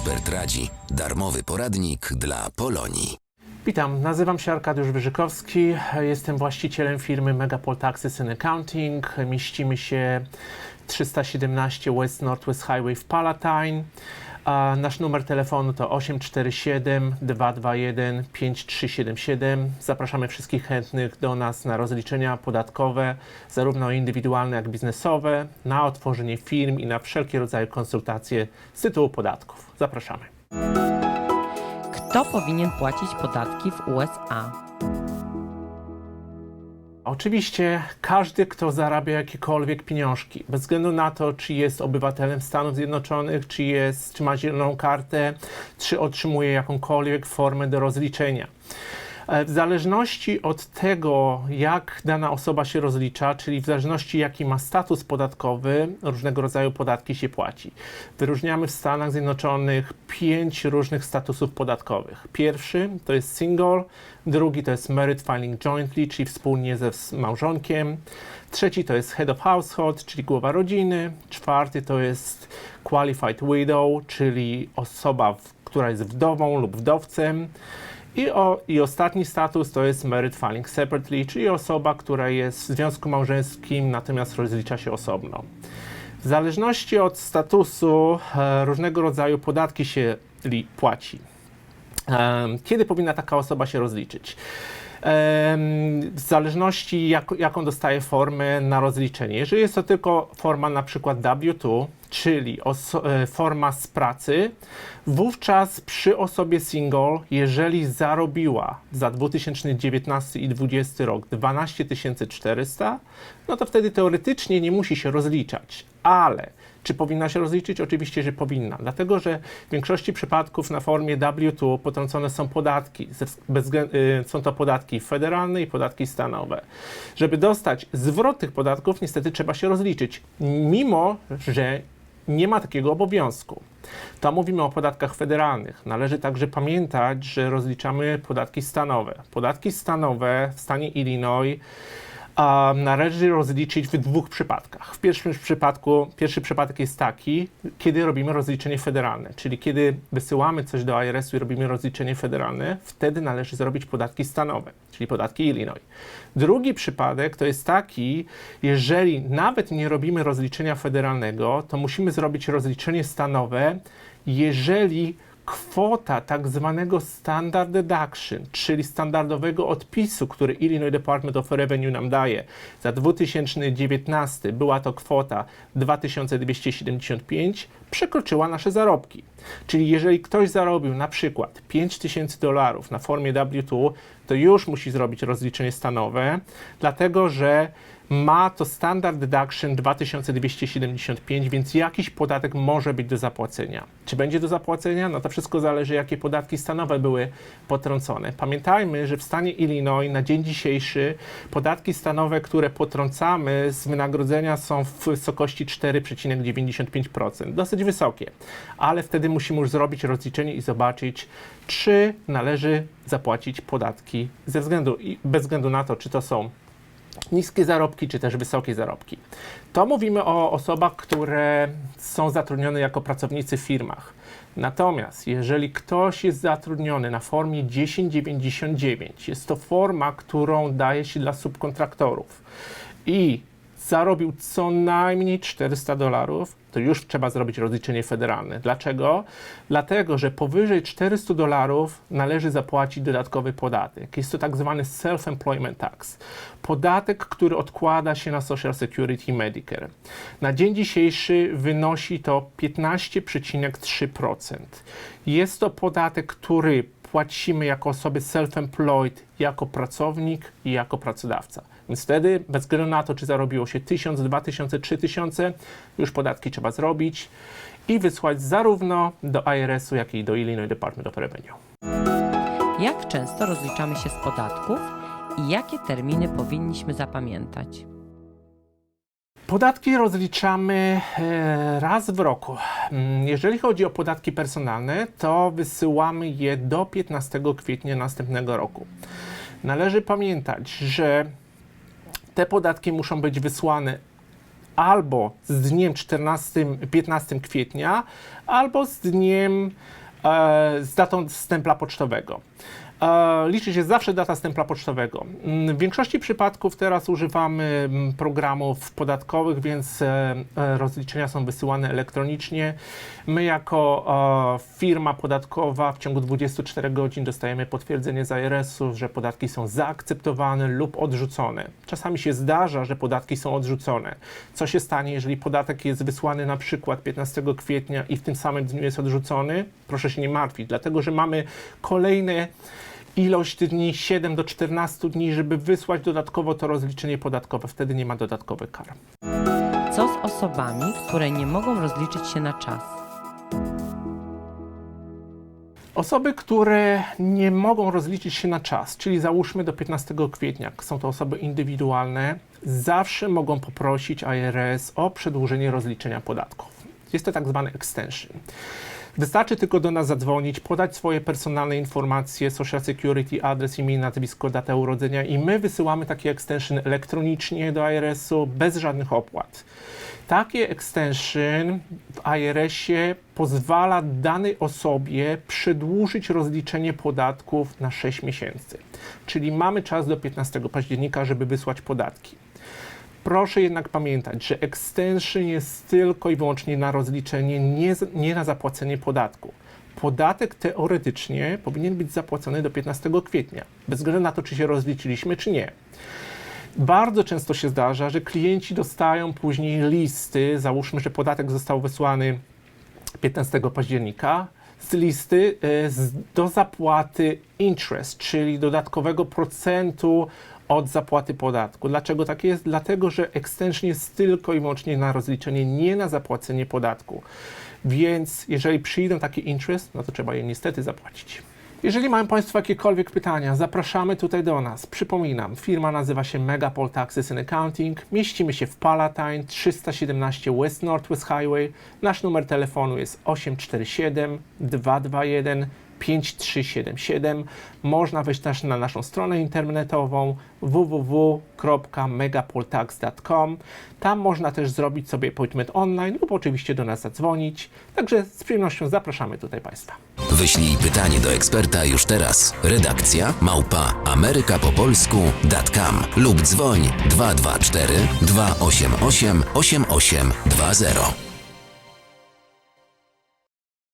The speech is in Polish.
Ekspert radzi. Darmowy poradnik dla Polonii. Witam, nazywam się Arkadiusz Wyżykowski, jestem właścicielem firmy Megapol Taxes and Accounting. Mieścimy się 317 West Northwest Highway w Palatine. A nasz numer telefonu to 847 221 5377. Zapraszamy wszystkich chętnych do nas na rozliczenia podatkowe, zarówno indywidualne jak biznesowe, na otworzenie firm i na wszelkie rodzaje konsultacje z tytułu podatków. Zapraszamy. Kto powinien płacić podatki w USA? Oczywiście każdy, kto zarabia jakiekolwiek pieniążki, bez względu na to, czy jest obywatelem Stanów Zjednoczonych, czy, jest, czy ma zieloną kartę, czy otrzymuje jakąkolwiek formę do rozliczenia. E, W zależności od tego, jak dana osoba się rozlicza, czyli w zależności jaki ma status podatkowy, różnego rodzaju podatki się płaci. Wyróżniamy w Stanach Zjednoczonych pięć różnych statusów podatkowych. Pierwszy to jest single, drugi to jest married filing jointly, czyli wspólnie ze małżonkiem. Trzeci to jest head of household, czyli głowa rodziny. Czwarty to jest qualified widow, czyli osoba, która jest wdową lub wdowcem. I, o, I ostatni status to jest married filing separately, czyli osoba, która jest w związku małżeńskim, natomiast rozlicza się osobno. W zależności od statusu e, różnego rodzaju podatki się li, płaci. Em, Kiedy powinna taka osoba się rozliczyć? Em, W zależności jak, jaką dostaje formę na rozliczenie. Jeżeli jest to tylko forma na przykład W2, czyli e, forma z pracy, wówczas przy osobie single, jeżeli zarobiła za 2019 i 2020 rok 12 400, no to wtedy teoretycznie nie musi się rozliczać, ale czy powinna się rozliczyć? Oczywiście, że powinna, dlatego że w większości przypadków na formie W2 potrącone są podatki. y, Są to podatki federalne i podatki stanowe. Żeby dostać zwrot tych podatków, niestety trzeba się rozliczyć, mimo że nie ma takiego obowiązku. To mówimy o podatkach federalnych. Należy także pamiętać, że rozliczamy podatki stanowe. Podatki stanowe w stanie Illinois należy rozliczyć w dwóch przypadkach. W pierwszym przypadku, pierwszy przypadek jest taki, kiedy robimy rozliczenie federalne, czyli kiedy wysyłamy coś do IRS-u i robimy rozliczenie federalne, wtedy należy zrobić podatki stanowe, czyli podatki Illinois. Drugi przypadek to jest taki, jeżeli nawet nie robimy rozliczenia federalnego, to musimy zrobić rozliczenie stanowe, jeżeli kwota tak zwanego standard deduction, czyli standardowego odpisu, który Illinois Department of Revenue nam daje za 2019, była to kwota 2275, przekroczyła nasze zarobki. Czyli jeżeli ktoś zarobił na przykład 5000 dolarów na formie W2, to już musi zrobić rozliczenie stanowe, dlatego że ma to standard deduction 2275, więc jakiś podatek może być do zapłacenia. Czy będzie do zapłacenia? No to wszystko zależy, jakie podatki stanowe były potrącone. Pamiętajmy, że w stanie Illinois na dzień dzisiejszy podatki stanowe, które potrącamy z wynagrodzenia są w wysokości 4,95%. Dosyć wysokie, ale wtedy musimy już zrobić rozliczenie i zobaczyć, czy należy zapłacić podatki ze względu, bez względu na to, czy to są niskie zarobki, czy też wysokie zarobki. To mówimy o osobach, które są zatrudnione jako pracownicy w firmach. Natomiast jeżeli ktoś jest zatrudniony na formie 1099, jest to forma, którą daje się dla subkontraktorów i zarobił co najmniej 400 dolarów, to już trzeba zrobić rozliczenie federalne. Dlaczego? Dlatego, że powyżej 400 dolarów należy zapłacić dodatkowy podatek. Jest to tak zwany self-employment tax. Podatek, który odkłada się na Social Security i Medicare. Na dzień dzisiejszy wynosi to 15,3%. Jest to podatek, który płacimy jako osoby self-employed, jako pracownik i jako pracodawca. Więc wtedy, bez względu na to, czy zarobiło się 1000, 2000, 3000, już podatki trzeba zrobić i wysłać zarówno do IRS-u, jak i do Illinois Department of Revenue. Jak często rozliczamy się z podatków i jakie terminy powinniśmy zapamiętać? Podatki rozliczamy e, raz w roku. Mm, Jeżeli chodzi o podatki personalne, to wysyłamy je do 15 kwietnia następnego roku. Należy pamiętać, że te podatki muszą być wysłane albo z dniem 14, 15 kwietnia, albo z dniem, e, z datą stempla pocztowego. Liczy się zawsze data stempla pocztowego. Mm, W większości przypadków teraz używamy mm, programów podatkowych, więc e, e, rozliczenia są wysyłane elektronicznie. My jako e, firma podatkowa w ciągu 24 godzin dostajemy potwierdzenie z IRS-u, że podatki są zaakceptowane lub odrzucone. Czasami się zdarza, że podatki są odrzucone. Co się stanie, jeżeli podatek jest wysłany na przykład 15 kwietnia i w tym samym dniu jest odrzucony? Proszę się nie martwić, dlatego że mamy kolejne ilość dni, 7 do 14 dni, żeby wysłać dodatkowo to rozliczenie podatkowe. Wtedy nie ma dodatkowych kar. Co z osobami, które nie mogą rozliczyć się na czas? Osoby, które nie mogą rozliczyć się na czas, czyli załóżmy do 15 kwietnia, są to osoby indywidualne, zawsze mogą poprosić IRS o przedłużenie rozliczenia podatków. Jest to tak zwany extension. Wystarczy tylko do nas zadzwonić, podać swoje personalne informacje, social security, adres, imię, nazwisko, datę urodzenia i my wysyłamy taki extension elektronicznie do IRS-u bez żadnych opłat. Takie extension w IRS-ie pozwala danej osobie przedłużyć rozliczenie podatków na 6 miesięcy. Czyli mamy czas do 15 października, żeby wysłać podatki. Proszę jednak pamiętać, że extension jest tylko i wyłącznie na rozliczenie, nie, nie na zapłacenie podatku. Podatek teoretycznie powinien być zapłacony do 15 kwietnia, bez względu na to, czy się rozliczyliśmy, czy nie. Bardzo często się zdarza, że klienci dostają później listy, załóżmy, że podatek został wysłany 15 października, z listy e, do zapłaty interest, czyli dodatkowego procentu od zapłaty podatku. Dlaczego tak jest? Dlatego, że extension jest tylko i wyłącznie na rozliczenie, nie na zapłacenie podatku. Więc jeżeli przyjdą takie interest, no to trzeba je niestety zapłacić. Jeżeli mają Państwo jakiekolwiek pytania, zapraszamy tutaj do nas. Przypominam, firma nazywa się Megapol Taxes and Accounting. Mieścimy się w Palatine 317 West Northwest Highway. Nasz numer telefonu jest 847 221 5377. Można wejść też na naszą stronę internetową www.megapoltax.com. Tam można też zrobić sobie appointment online lub oczywiście do nas zadzwonić. Także z przyjemnością zapraszamy tutaj Państwa. Wyślij pytanie do eksperta już teraz. Redakcja małpa amerykapopolsku.com lub dzwoń 224 288 8820.